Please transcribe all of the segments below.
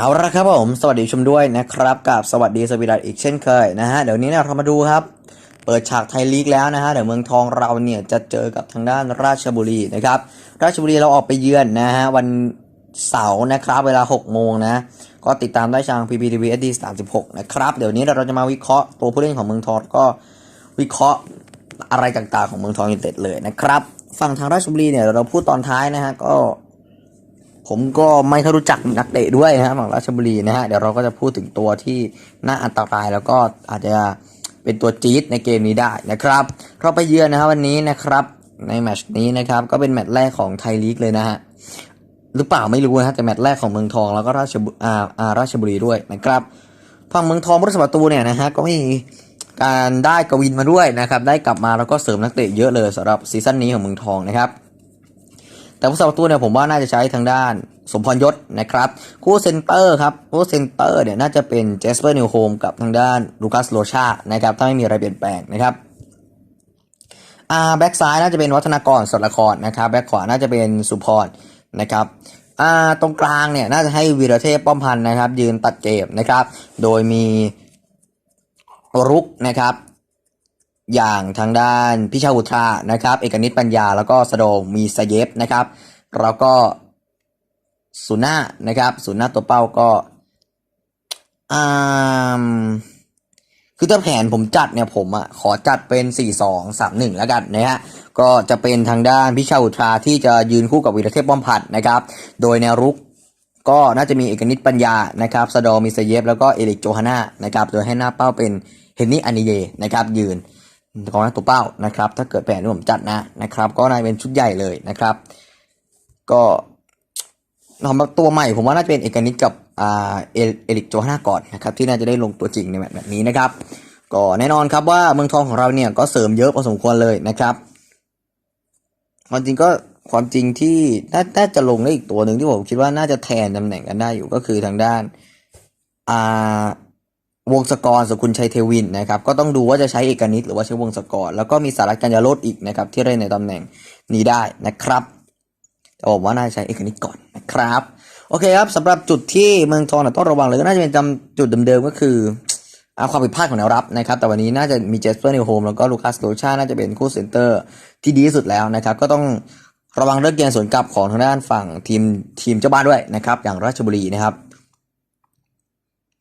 เอาละครับผมสวัสดีชมด้วยนะครับกับสวัสดีสวีดัสอีกเช่นเคยนะฮะเดี๋ยวนี้เนี่ยเรามาดูครับ เปิดฉากไทยลีกแล้วนะฮะเดี๋ยวเมืองทองเราเนี่ยจะเจอกับทางด้านราชบุรีนะครับ ราชบุรีเราออกไปเยือนนะฮะวันเสาร์นะครับเวลา 6 โมงนะ ก็ติดตามได้ทาง PPTV SD 36นะครับเดี๋ยวนี้เราจะมาวิเคราะห์ตัวผู้เล่นของเมืองทองก็วิเคราะห์อะไรต่างๆของเมืองทองยูเต็ดเลยนะครับฝั่งทางราชบุรีเนี่ยเราพูดตอนท้ายนะฮะก็ ผมก็ไม่ค่อยรู้จักนักเตะด้วยนะฮะฝั่งราชบุรีนะฮะเดี๋ยวเราก็จะพูดถึงตัวที่น่าอันตรายแล้วก็อาจจะเป็นตัวจี๊ดในเกมนี้ได้นะครับเราไปเยือนนะครับวันนี้นะครับ ในแมตช์นี้นะครับก็เป็นแมตช์แรกของไทยลีกเลยนะฮะหรือเปล่าไม่รู้นะฮะแต่แมตช์แรกของเมืองทองแล้วก็ราชบุอ่าอ่าราชบุรีด้วยนะครับฝั่งเมืองทองผู้รักษาประตูเนี่ยนะฮะก็มีการได้กวินมาด้วยนะครับ ได้กลับมาแล้วก็เสริมนักเตะเยอะเลยสำหรับซีซั่นนี้ของเมืองทองนะครับ แต่ผู้สาประตูเนี่ยผมว่าน่าจะใช้ทางด้านสมพรยศนะครับ คู่เซนเตอร์ครับคู่เซนเตอร์เนี่ยน่าจะเป็นเจสเปอร์นิวโฮมกับทางด้านลูคัสโลชานะครับถ้าไม่มีอะไรเปลี่ยนแปลงนะครับอ่าแบ็กซ้ายน่าจะเป็นวัฒนากรสดละครนะครับแบ็กขวาน่าจะเป็นสุพรนะครับอ่าตรงกลางเนี่ยน่าจะให้วีรเทพป้อมพันธ์นะครับ ยืนตัดเกมนะครับ โดยมีรุกนะครับ อย่างทางด้านพิชาอุทรานะครับ เอกนิตปัญญาแล้วก็สโดงมีสเยฟนะครับ แล้วก็สุน่านะครับสุน่าตัวเป้าก็อ่าคือถ้าแผนผมจัดเนี่ยผมอะขอจัดเป็น 4 2 3 1 แล้วกันนะฮะก็จะเป็นทางด้านพิชาอุทราที่จะยืนคู่กับวีรเทพป้อมพัดนะครับ โดยแนวรุกก็น่าจะมีเอกนิตปัญญานะครับสะดอมีเซเยฟแล้วก็เอริกโจฮาน่านะครับโดยให้หน้าเป้าเป็นเฮนนี่อานิเยนะครับยืน กองหน้าตัวเป้านะครับ ถ้าเกิดแผนที่ผมจัดนะนะครับ ก็น่าจะเป็นชุดใหญ่เลยนะครับ ก็สำหรับตัวใหม่ผมว่าน่าจะเป็นเอกนิตกับอ่าเอเอริกโจฮานาก่อนนะครับที่น่าจะได้ลงตัวจริงในแมตช์แบบนี้นะครับ ก็แน่นอนครับว่าเมืองทองของเราเนี่ยก็เสริมเยอะพอสมควรเลยนะครับความจริงก็ความจริงที่น่าจะลงได้อีกตัวหนึ่งที่ผมคิดว่าน่าจะแทนตำแหน่งกันได้อยู่ก็คือทางด้านอ่า วงศกรสกุลชัยเทวินนะครับก็ต้องดูว่าจะใช้เอกนิตหรือว่าใช้วงศกร แล้วก็มีสารัตกัญญาโรดอีกนะครับที่เล่นในตำแหน่งนี้ได้นะครับแต่ผมว่าน่าจะใช้เอกนิตก่อนนะครับโอเคครับสำหรับจุดที่เมืองทองต้องระวังเลยก็น่าจะเป็นจุดเดิมๆก็คืออาความผิดพลาดของแนวรับนะครับ แต่วันนี้น่าจะมีเจสเปอร์นิวโฮมแล้วก็ลูคัสโลชาน่าจะเป็นคู่เซนเตอร์ที่ดีที่สุดแล้วนะครับ ก็ต้องระวังเรื่องเกมสวนกลับของทางด้านฝั่งทีมทีมเจ้าบ้านด้วยนะครับ อย่างราชบุรีนะครับ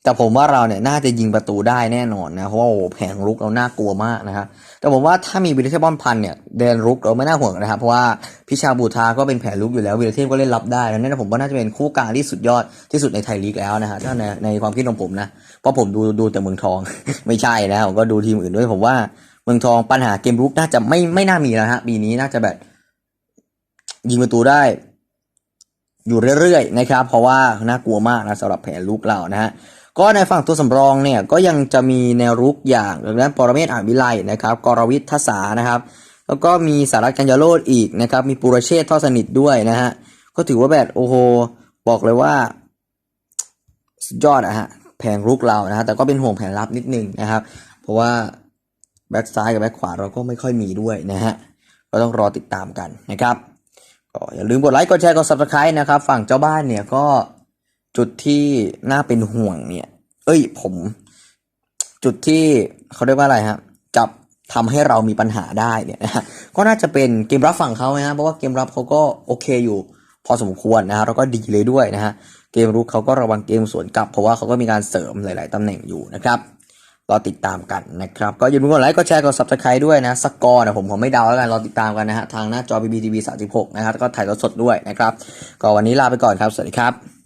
แต่ผมว่าเราเนี่ยน่าจะยิงประตูได้แน่นอนนะเพราะว่าโอ้แผงรุกเราน่ากลัวมากนะครับแต่ผมว่าถ้ามีวิลเทบอลพันเนี่ยเดินรุกเราไม่น่าห่วงนะครับเพราะว่าพิชาบูทาก็เป็นแผนรุกอยู่แล้ววิลเทพก็เล่นรับได้แล้วนั่นผมว่าน่าจะเป็นคู่กลางที่สุดยอดที่สุดในไทยลีกแล้วนะฮะถ้าในในความคิดของผมนะเพราะผมดูดูแต่เมืองทอง ไม่ใช่นะผมก็ดูทีมอื่นด้วยผมว่าเมืองทองปัญหาเกมรุกน่าจะไม่ไม่น่ามีแล้วฮะปีนี้น่าจะแบบยิงประตูได้อยู่เรื่อยๆนะครับเพราะว่าน่ากลัวมากนะสำหรับแผนลุกเรานะฮะ ก็ในฝั่งตัวสำรองเนี่ยก็ยังจะมีแนวรุกอย่างดังนั้นปรเมศอาจวิไลนะครับกรวิทย์ทศานะครับแล้วก็มีสารัตกัญญาโรดอีกนะครับมีปุรเชษฐ์ทอดสนิทด้วยนะฮะก็ถือว่าแบบโอ้โหบอกเลยว่าสุดยอดอะฮะแผงรุกเรานะฮะแต่ก็เป็นห่วงแผงรับนิดนึงนะครับ เพราะว่าแบ็กซ้ายกับแบ็กขวาเราก็ไม่ค่อยมีด้วยนะฮะก็ต้องรอติดตามกันนะครับก็อย่าลืมกดไลค์กดแชร์กด subscribe นะครับ ฝั่งเจ้าบ้านเนี่ยก็ จุดที่น่าเป็นห่วงเนี่ย เอ้ยผม จุดที่เขาเรียกว่าอะไรฮะจับทำให้เรามีปัญหาได้เนี่ยนะฮะก็น่าจะเป็นเกมรับฝั่งเขานะฮะเพราะว่าเกมรับเขาก็โอเคอยู่ พอสมควรนะฮะแล้วก็ดีเลยด้วยนะฮะเกมรุกเขาก็ระวังเกมสวนกลับ เพราะว่าเขาก็มีการเสริมหลาย ๆตำแหน่งอยู่นะครับรอติดตามกันนะครับ ก็อย่าลืมกดไลค์กดแชร์กด subscribe ด้วยนะสกอร์นะผมผมไม่เดาแล้วกันรอติดตามกันนะฮะทางหน้าจอ BBTV 36 นะครับก็ถ่ายทอดสดด้วยนะครับ ก็วันนี้ลาไปก่อนครับ สวัสดีครับ